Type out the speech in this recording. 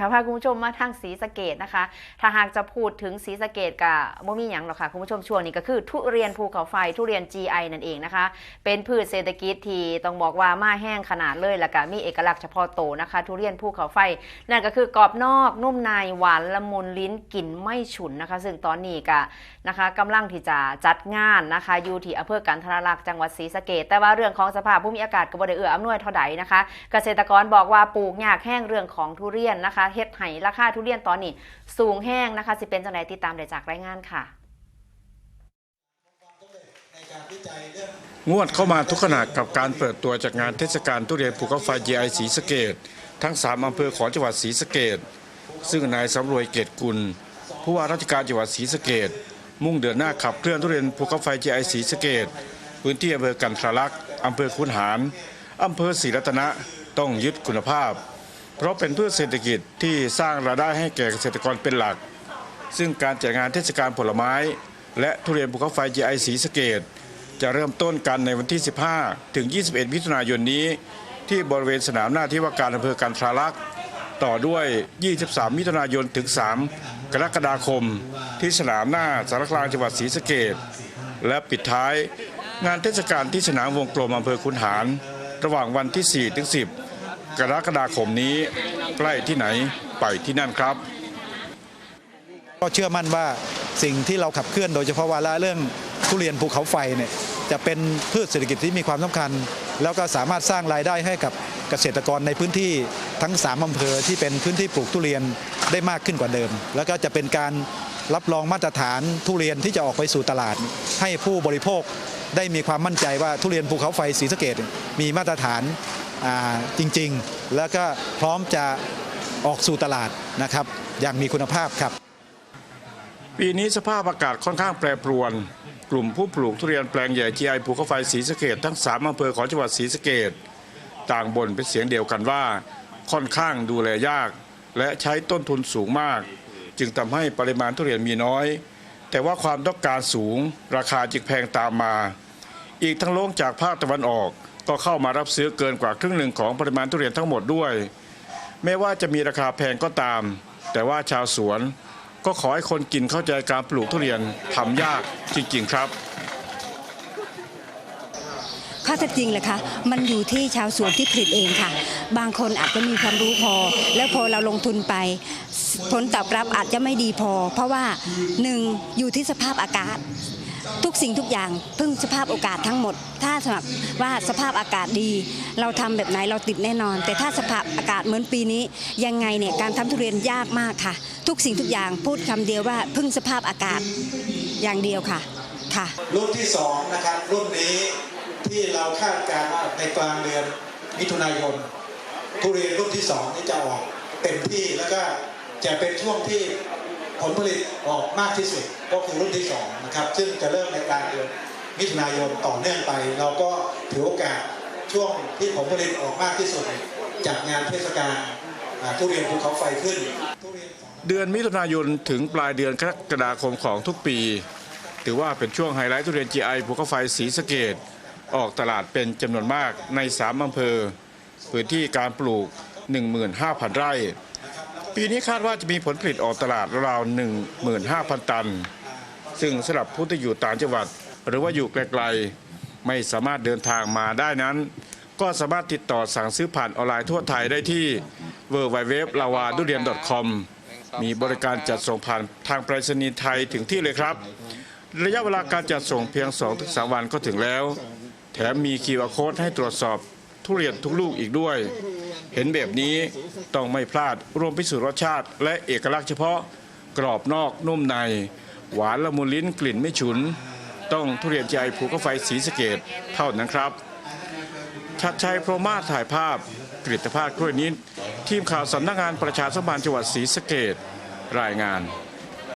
ค่ะพาคุณผู้ชมมาทางศรีสะเกดนะคะ ถ้าหากจะพูดถึงศรีสะเกดกับบ่มีหยังหรอกค่ะคุณผู้ชมช่วงนี้ก็คือ ทุเรียนภูเขาไฟทุเรียน GI นั่นเองนะคะ เป็นพืชเศรษฐกิจที่ต้องบอกว่ามาแห้งขนาดเลยแล้วก็มีเอกลักษณ์เฉพาะโตนะคะ ทุเรียนภูเขาไฟ นั่นก็คือกรอบนอกนุ่มในหวานละมุนลิ้นกลิ่นไม่ฉุนนะคะ ซึ่งตอนนี้ก็นะคะกำลังที่จะจัดงานนะคะอยู่ที่อำเภอกันทรลักษณ์จังหวัดศรีสะเกดแต่ว่าเรื่องของสภาพภูมิอากาศก็บ่ได้เอื้ออำนวยเท่าใดนะคะ เกษตรกรบอกว่าปลูกยากแห้งเรื่องของทุเรียนนะคะเฮ็ดให้ราคาทุเรียนตอนนี้ สูงแห้งนะคะ สิเป็นจังไดติดตามได้จากรายงานค่ะงวดเข้ามาทุกขณะกับการเปิดตัวจากงานเทศกาลทุเรียนภูเขาไฟ GI ศรีสเกดทั้ง 3 อำเภอของจังหวัดศรีสเกดซึ่งนายสำรวยเกตกุล ผู้ว่าราชการจังหวัดศรีสเกดมุ่งเดินหน้าขับเคลื่อนทุเรียนภูเขาไฟ GI ศรีสเกดพื้นที่อำเภอกันทรลักษ์อำเภอคุนหารอำเภอศรีรัตนะต้องยึดคุณภาพ เพราะเป็นพืชเศรษฐกิจที่สร้างรายได้ให้แก่เกษตรกรเป็นหลัก ซึ่งการจัดงานเทศกาลผลไม้ และทุเรียนภูเขาไฟ GI ศรีสเกดจะเริ่มต้นกันในวันที่ 15 ถึง 21 มิถุนายนนี้ ที่บริเวณสนามหน้าที่ว่าการอำเภอกันทราลักษ์ต่อด้วย 23 มิถุนายนถึง 3 กรกฎาคม ที่สนามหน้าสารกลางจังหวัดศรีสะเกดและปิดท้ายงานเทศกาลที่สนามวงกลมอำเภอคุนหาร ระหว่างวันที่ 4 ถึง 10 กรกฎาคมนี้ใกล้ที่ไหนไปที่นั่นครับ ก็เชื่อมั่นว่าสิ่งที่เราขับเคลื่อนโดยเฉพาะวาระเรื่องทุเรียนภูเขาไฟเนี่ยจะเป็นพืชเศรษฐกิจที่มีความสำคัญ แล้วก็สามารถสร้างรายได้ให้กับเกษตรกรในพื้นที่ทั้ง 3อำเภอที่เป็นพื้นที่ปลูกทุเรียนได้มากขึ้นกว่าเดิม แล้วก็จะเป็นการรับรองมาตรฐานทุเรียนที่จะออกไปสู่ตลาด ให้ผู้บริโภคได้มีความมั่นใจว่าทุเรียนภูเขาไฟศรีสะเกดมีมาตรฐาน จริงๆ แล้วก็พร้อมจะออกสู่ตลาดนะครับ อย่างมีคุณภาพครับ ปีนี้สภาพอากาศค่อนข้างแปรปรวน กลุ่มผู้ปลูกทุเรียนแปลงใหญ่ GI ภูเขาไฟศรีสะเกดทั้ง3อำเภอของจังหวัดศรีสะเกดต่างบ่นเป็นเสียงเดียวกันว่า ค่อนข้างดูแลยาก และใช้ต้นทุนสูงมาก จึงทำให้ปริมาณทุเรียนมีน้อย แต่ว่าความต้องการสูง ราคาจึงแพงตามมา อีกทั้งโลงจากภาคตะวันออก ก็เข้ามารับซื้อเกินกว่าครึ่งหนึ่งของปริมาณทุเรียนทั้งหมดด้วย แม้ว่าจะมีราคาแพงก็ตาม แต่ว่าชาวสวนก็ขอให้คนกินเข้าใจการปลูกทุเรียนทำยากจริงๆครับข้อเท็จจริงเลยคะมันอยู่ที่ชาวสวนที่ผลิตเองค่ะ บางคนอาจจะมีความรู้พอ แล้วพอเราลงทุนไป ผลตอบรับอาจจะไม่ดีพอ เพราะว่าหนึ่งอยู่ที่สภาพอากาศ ทุกสิ่งทุกอย่างพึ่งสภาพโอกาสทั้งหมด ถ้าสมมติว่าสภาพอากาศดี เราทำแบบไหนเราติดแน่นอน แต่ถ้าสภาพอากาศเหมือนปีนี้ ยังไงเนี่ยการทำทุเรียนยากมากค่ะ ทุกสิ่งทุกอย่างพูดคำเดียวว่าพึ่งสภาพอากาศอย่างเดียวค่ะค่ะ รุ่นที่สองนะครับรุ่นนี้ที่เราคาดการณ์ว่าในกลางเดือนมิถุนายนทุเรียนรุ่นที่สองนี้จะออกเต็มที่แล้วก็จะเป็นช่วงที่ ผลผลิตออกมากที่สุดก็คือรุ่นที่สองนะครับซึ่งจะเริ่มในกลางเดือนมิถุนายนต่อเนื่องไป เราก็ถือโอกาสช่วงที่ผลผลิตออกมากที่สุดจัดงานเทศกาลทุเรียนภูเขาไฟขึ้น เดือนมิถุนายนถึงปลายเดือนกรกฎาคมของทุกปี ถือว่าเป็นช่วงไฮไลท์ทุเรียน GI ภูเขาไฟศรีสะเกดออกตลาดเป็นจำนวนมากใน 3อำเภอ พื้นที่การปลูก 15,000 ไร่ ปีนี้คาดว่าจะมีผลผลิตออกตลาดราว15,000 ตัน ซึ่งสำหรับผู้ที่อยู่ต่างจังหวัด หรือว่าอยู่ไกลๆ ไม่สามารถเดินทางมาได้นั้น ก็สามารถติดต่อสั่งซื้อผ่านออนไลน์ทั่วไทยได้ที่ w w w l a w a d u r i a n com มีบริการจัดส่งผ่านทางไปรษณีย์ไทยถึงที่เลยครับ ระยะเวลาการจัดส่งเพียง 2-3 วันก็ถึงแล้ว แถมมี QR Code ให้ตรวจสอบ ทุเรียนทุกลูกอีกด้วย เห็นแบบนี้ต้องไม่พลาดรวมพิสูจน์รสชาติ และเอกลักษณ์เฉพาะกรอบนอกนุ่มใน หวานละมุนลิ้นกลิ่นไม่ฉุน ต้องทุเรียนใจภูเขาไฟสีสเกตเท่านั้นครับชัดชัยพรมาศถ่ายภาพกฤตภาพกล้วยนิดทีมข่าวสำนักงานประชาสัมพันธ์จังหวัดศรีสะเกดรายงาน